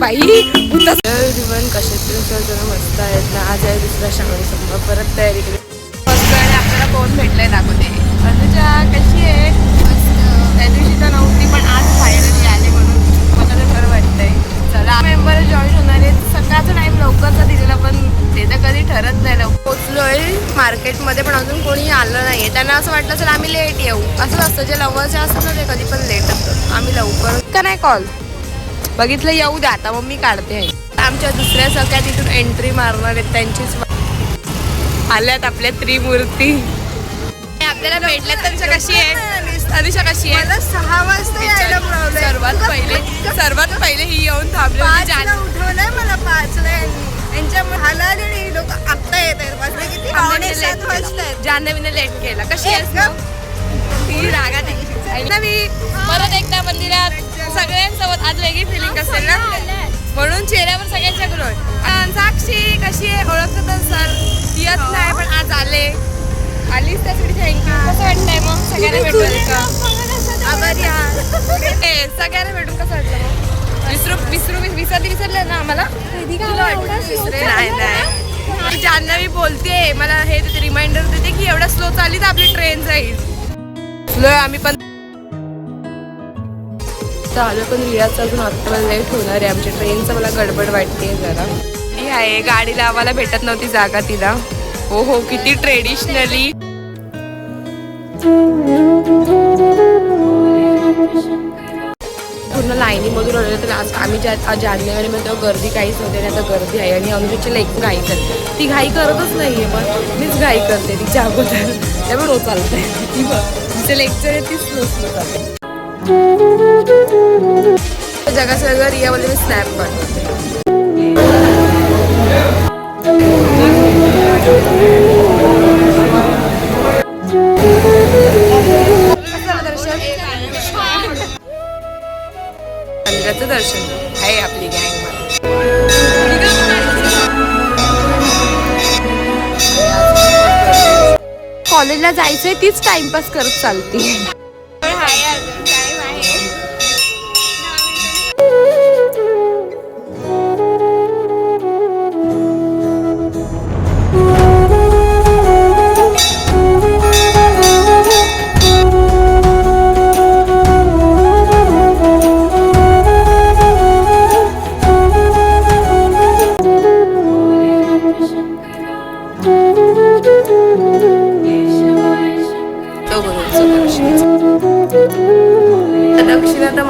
बाई. जीवन कसे जण मस्त आहेत ना? आज आहे दुसरा श्रावणी सोमवार परत तयारी केली. मस्त आणि आपल्याला कोण भेटलंय दाखवते. अनुजा कशी आहे? त्या दिवशी तर नव्हती पण आज फायनली आले म्हणून मला तर बरं वाटतंय. चला मेंबर जॉईन होणार आहेत सकाळचा टाईम लवकरचा दिलेला पण ते तर कधी ठरत नाही लवकर. पोचलोय मार्केटमध्ये पण अजून कोणी आलं नाहीये. त्यांना असं वाटलं असेल आम्ही लेट येऊ. असंच असतं. जे लवकरचे असतात ना ते कधी पण लेट असतात. आम्ही लवकर का नाही कॉल बघितलं येऊ द्या आता मग मी काढते. आमच्या दुसऱ्या सगळ्या तिथून एंट्री मारणार आहेत त्यांचीच आल्यात आपल्या त्रिमूर्ती. आपल्याला भेटल्यात त्यांच्या कशी आहे? अनिशा कशी आहे? सहा वाजता सर्वात पहिले सर्वात पहिले ही येऊन थांबली उठवलंय मला पाचला यांच्या ही लोक आत्ता येत आहेत जान्हवीने लेट केला. कशी आहेस मग? ती रागात ना मी परत एकदा मंदिरात. सगळ्यांसोबत आज वेगळी फिलिंग असेल ना? म्हणून चेहऱ्यावर सगळ्यांच्या ग्रोथ साक्षी कशी आहे? ओळखत सर. येत नाही पण आज आले. आलीच त्यासाठी थँक्यू कसं वाटतंय मग? सगळ्यांना भेटून का आभारी. ए, सगळ्यांना भेटून कसं वाटलं मग? विसरू विसरू विसरली विसरले ना आम्हाला? नाही नाही. जान्हवी बोलते मला हे रिमाइंडर देते की एवढं स्लो चालली तर आपली ट्रेन जाईल. स्लो आम्ही पण चालू पण रियाचं अजून आता लेट होणार आहे. आमच्या ट्रेनचं मला गडबड वाटते जरा. ती आहे गाडीला आम्हाला भेटत नव्हती जागा तिला. हो हो किती ट्रेडिशनली पूर्ण लाईनीमधून आलेलं तर आज आम्ही ज्या आज जानेवारी मध्ये तेव्हा गर्दी काहीच नव्हती आणि आता गर्दी आहे. आणि अनुजाची लेक घाई करते. ती घाई करतच नाहीये पण मीच घाई करते. तिच्या अगोदर त्यामुळे रो चालते ती बघ तिचं लेक्चर आहे तीच स्लो मी स्नॅप दर्शन आहे आपली गँग कॉलेजला जायचंय तीच टाइमपास करत चालते.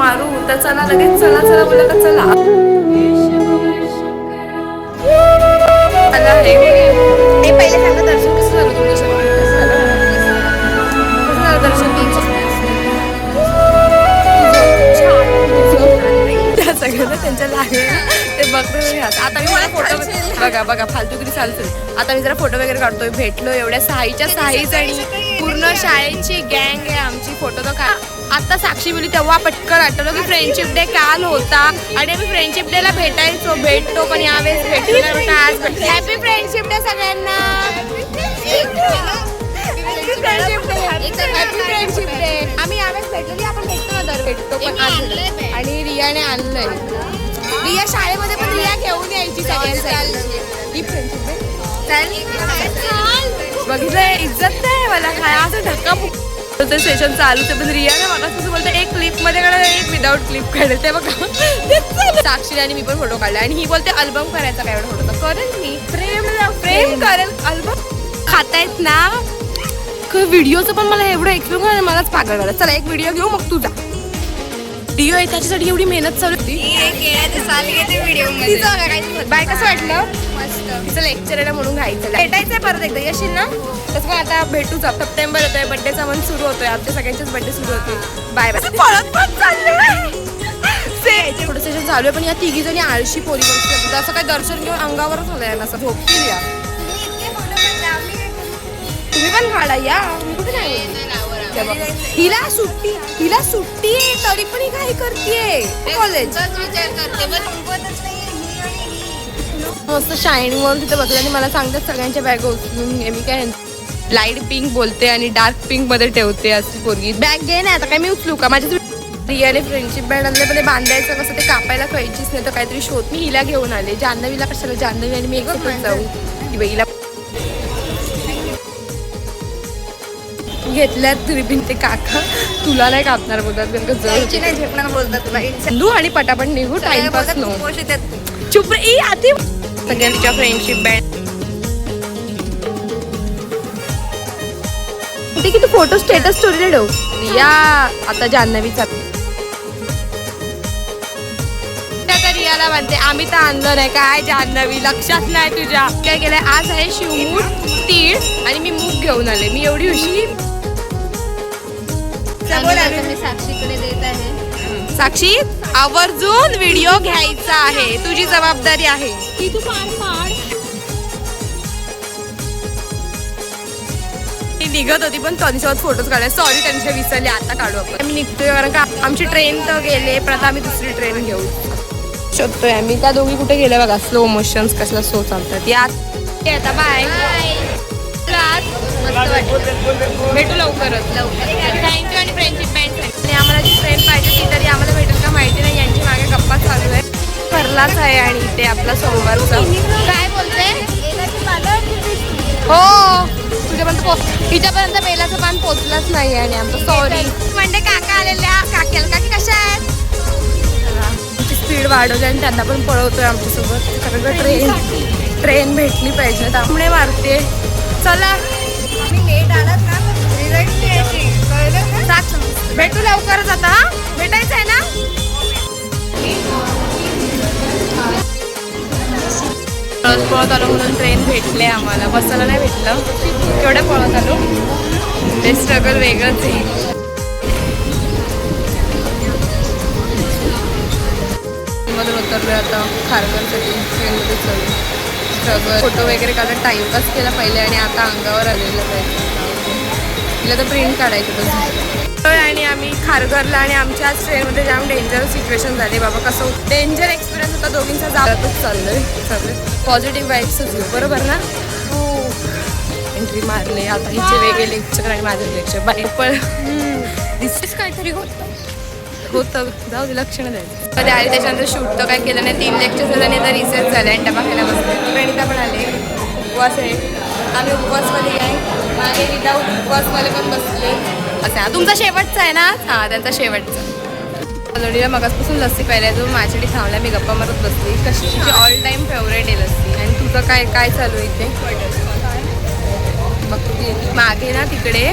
मारू तर चला लगेच चला चला बोला का चला पहिले सांगा दर्शन कसं झालं तुमच्या सगळ्यांना त्यांच्या लागेल ते बघतो आता. मी मला फोटो बघा बघा फालतूगिरी चालतो आता मी जरा फोटो वगैरे काढतोय. भेटलो एवढ्या सहाईच्या सहाई जणी. पूर्ण शाळेची गँग आहे आमची. फोटो तर का आता साक्षी बोली तेव्हा पटकन आठवलं की फ्रेंडशिप डे काल होता. आणि आम्ही फ्रेंडशिप डे ला भेटायचो भेटतो पण यावेळेस भेटलो नाही आज हॅपी फ्रेंडशिप डे सगळ्यांना. हॅपी फ्रेंडशिप डे आम्ही यावेळेस भेटलेली आपण भेटतो ना दर भेटतो पण आज. आणि रियाने आणलंय. रिया शाळेमध्ये पण रिया घेऊन यायची सगळ्यांसाठी. बघितलं इज्जत नाही मला काय असं धक्का ते सेशन चालू ते पण रिया ना मला कसं बोलते एक क्लिपमध्ये काढा एक विदाऊट क्लिप काढेल. ते बघा तेच चालू. साक्षी आणि मी पण फोटो काढला. आणि ही बोलते अल्बम करायचा काय एवढा फोटो करेल मी. प्रेम प्रेम करेल. अल्बम खातायत ना. व्हिडिओचं पण मला एवढं एक्सप्लेन मलाच पागल झालं चला एक व्हिडिओ घेऊ मग तुझा व्हिडिओ आहे त्याच्यासाठी एवढी मेहनत चालू होती. बाय कसं वाटलं? तिचं लेक्चर आहे ना म्हणून घायचं भेटायचंय परत एकदा. येशील ना? तसं पण आता भेटूच. सप्टेंबर येतोय. बर्थडेचा मन सुरू होतोय. आमच्या सगळ्यांचेच बर्थडे सुरू होते बाय बाय पळत पण सेशन चालू आहे पण या तिघी जणी आळशी पोरी असं काय दर्शन घेऊन अंगावरच आलंय ना असं. झोपतील या. तुम्ही पण काढा या. मी कुठे नाही बघ. हिला सुट्टी हिला सुट्टी. आहे तरी पण ही काय करते कॉलेज मस्त शायनिंग म्हणून तिथे बसले आणि मला सांगतात सगळ्यांच्या बॅग उचलून घे. मी काय लाइट पिंक बोलते आणि डार्क पिंकमध्ये ठेवते अशी पोरगी. बॅग घे ना आता काय मी उचलू का? माझ्या रियाने फ्रेंडशिप बँड आणले पण बांधायचं कसं ते कापायला कैचीच नाही तर काहीतरी शोध मी हिला घेऊन आले. जान्हवीला कशाला? जान्हवी आणि मी एकत्र जाऊ. ही बाई, हिला घेतल्यात रिबिन ते काका. तुला नाही कापणार बोलतात कारण का नाही झेपणार बोलतात तुला. आणि पटापट निघू नो कुपोषित आहेत. चुप रे आधी सगळ्यांच्या फ्रेंडशिप बँड की तू फोटो स्टेटस स्टोरीला ठेव रिया आता जान्हवीचा. आता रियाला म्हणते आम्ही तर आणलं नाही काय जान्हवी? लक्षात नाही तुझ्या. काय केलंय आज आहे शिवमूठ तीळ आणि मी मूग घेऊन आले. मी एवढी मी साक्षीकडे देत आहे. साक्षी आवर्जून व्हिडिओ घ्यायचा आहे. तुझी जबाबदारी आहे. ती निघत होती पण तनिसोबत फोटोज काढाय सॉरी त्यांच्या विसरले. आता काढू आपण. आम्ही निघतोय कारण का आमची ट्रेन तर गेले. पण आता आम्ही दुसरी ट्रेन घेऊ. शोधतोय आम्ही. त्या दोघी कुठे गेल्या बघा? स्लो मोशन्स कसला स्लो चालतात. या. आता बाय भेटू लवकरच. थँक्यू ठरलाच आहे आणि इथे आपला सोमवारचा. काय बोलते? हो. तुझ्यापर्यंत पोच हिच्यापर्यंत बेलाचं पान पोचलंच नाही आणि आमचं सॉरी म्हणजे काका आलेल्या काकेल काकी कशा आहेत? स्पीड वाढवली आणि त्यांना पण पळवतोय आमच्यासोबत. कारण का ट्रेन ट्रेन भेटली पाहिजे. त्यामुळे मारते चला. मी लेट आलात ना भेटू लवकरच आता भेटायचं आहे ना? पळत पळत आलो म्हणून ट्रेन भेटले आम्हाला. बसायला नाही भेटलं. केवढ्या पळत आलो? ते स्ट्रगल वेगळंच आहे. मधून उतरलोय आता. खारघरसाठी ट्रेनमध्ये चालू स्ट्रगल फोटो वगैरे काढत टाइमपास केला पहिले आणि आता अंगावर आलेलं पाहिजे तिला तर प्रिंट काढायची तसं आणि आम्ही खारघरला आणि आमच्या ट्रेनमध्ये जाम डेंजर सिच्युएशन झाले. बाबा कसं डेंजर एक्सपिरियन्स होता दोघींचा. जातच चाललोय. चाललोय. पॉझिटिव्ह वाईब्सच घेऊ बरोबर ना? हो. एंट्री मारले. आता हिचे वेगळे लेक्चर आणि माझे लेक्चर बाई पण दिसतेच काहीतरी होतं. होतं. जाऊ दे लक्ष नाही द्यायचं कधी आली त्याच्यानंतर शूट तर काय केलं नाही. तीन लेक्चर झाले आणि आता रिसर्च झाले आणि डबा खायला बसले. प्रणिता पण आले. उपवास आहे. आम्ही उपवासवाले आहे. मागे विदा उपवासवाले पण बसले. असं हा तुमचा शेवटचा आहे ना? हां त्यांचा शेवटचा. कलोडीला मगासपासून लस्सी प्यायला जो माझ्यासाठी थांबला मी गप्पा मारत बसली. कशी तुझी ऑल टाईम फेवरेट आहे लस्सी? आणि तुझं काय काय चालू आहे इथे? बघ ती मागे ना तिकडे.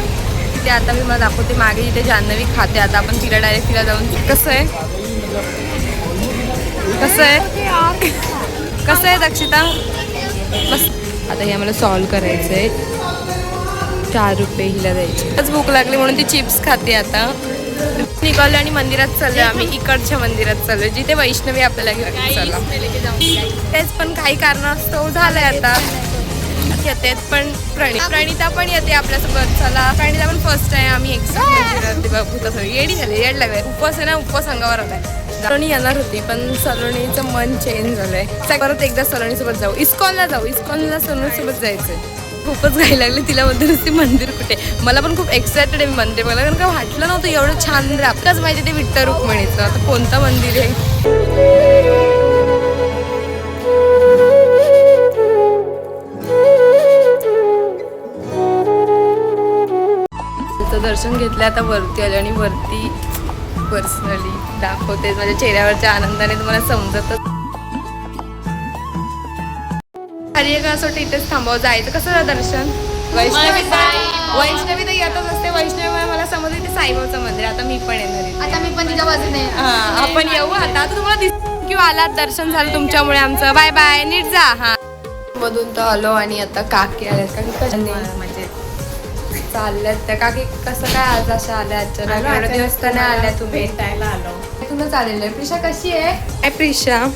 तिथे आता मी मला दाखवते. मागे जिथे जान्हवी खाते. आता आपण तिला डायरेक्ट तिला जाऊन कसं आहे? कसं आहे? कसं आहे दक्षिता? बस आता हे आम्हाला सॉल्व करायचं आहे चार रुपये हिला द्यायचे. आज भूक लागली म्हणून ती चिप्स खाते आता. निघालो आणि मंदिरात चाललोय आम्ही. इकडच्या मंदिरात चाललोय. जिथे वैष्णवी आपल्याला घेऊन चला. तेच पण काही कारणास्तव झालंय आता. येते पण प्रणित. प्रणिता पण येते आपल्यासोबत. चला. प्रणिता पण फर्स्ट आहे. आम्ही बघू तसं येडी झाली. येड लागलाय उपवास आहे ना? उपवास अंगावर आलाय. सलोनी येणार होती पण सलोनीचं मन चेंज झालंय. परत एकदा सलोनी सोबत जाऊ. इस्कॉनला जाऊ. इस्कॉनला सलोनी सोबत जायचंय. खूपच घाई लागली. तिला म्हणते नुसती मंदिर कुठे? मला पण खूप एक्सायटेड आहे मंदिर मला कारण का वाटलं नव्हतं एवढं छान मंदिर आपल्याच माहिती ते विठ्ठल रुक्मिणीचं. आता कोणतं मंदिर आहे? दर्शन घेतलं आता वरती आले आणि वरती पर्सनली दाखवते माझ्या चेहऱ्यावरच्या आनंदाने तुम्हाला समजतच खाली एक असं वाटतं इथेच थांबावं जायचं. कसं झालं दर्शन? वैष्णवी तर- वैष्णवी तर येतच असते. वैष्णवी मला समजलं ते साईबाबाचं मंदिर. आता मी पण येणार आहे. आता मी पण तिच्या बाजूने हा, आपण येऊ. आता आता तुम्हाला दिस किंवा आलात दर्शन झालं तुमच्यामुळे आमचं. Bye bye. नीट जा. हा. मधून तर आलो आणि आता काकी कशा म्हणजे चालल्यात त्या. काकी कसं काय आज अशा आल्या? अचानक एवढे दिवस तर नाही आल्या तुम्ही. तुम्ही चालेल आहे. प्रिशा कशी आहे प्रिशा.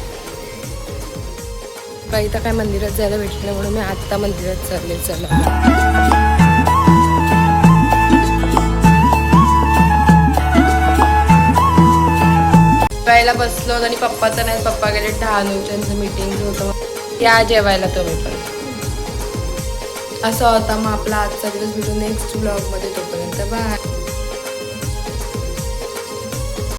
काही तर काय मंदिरात जायला भेटलं म्हणून मी आत्ता मंदिरात चालले चला. जेवायला बसलो आणि पप्पा तर नाही पप्पा गेले डहाणूच्यांचं मिटिंग होतं या जेवायला तुम्ही पण. असं होता मग आपला आजचा दिवस भेटून नेक्स्ट ब्लॉगमध्ये तोपर्यंत. बाय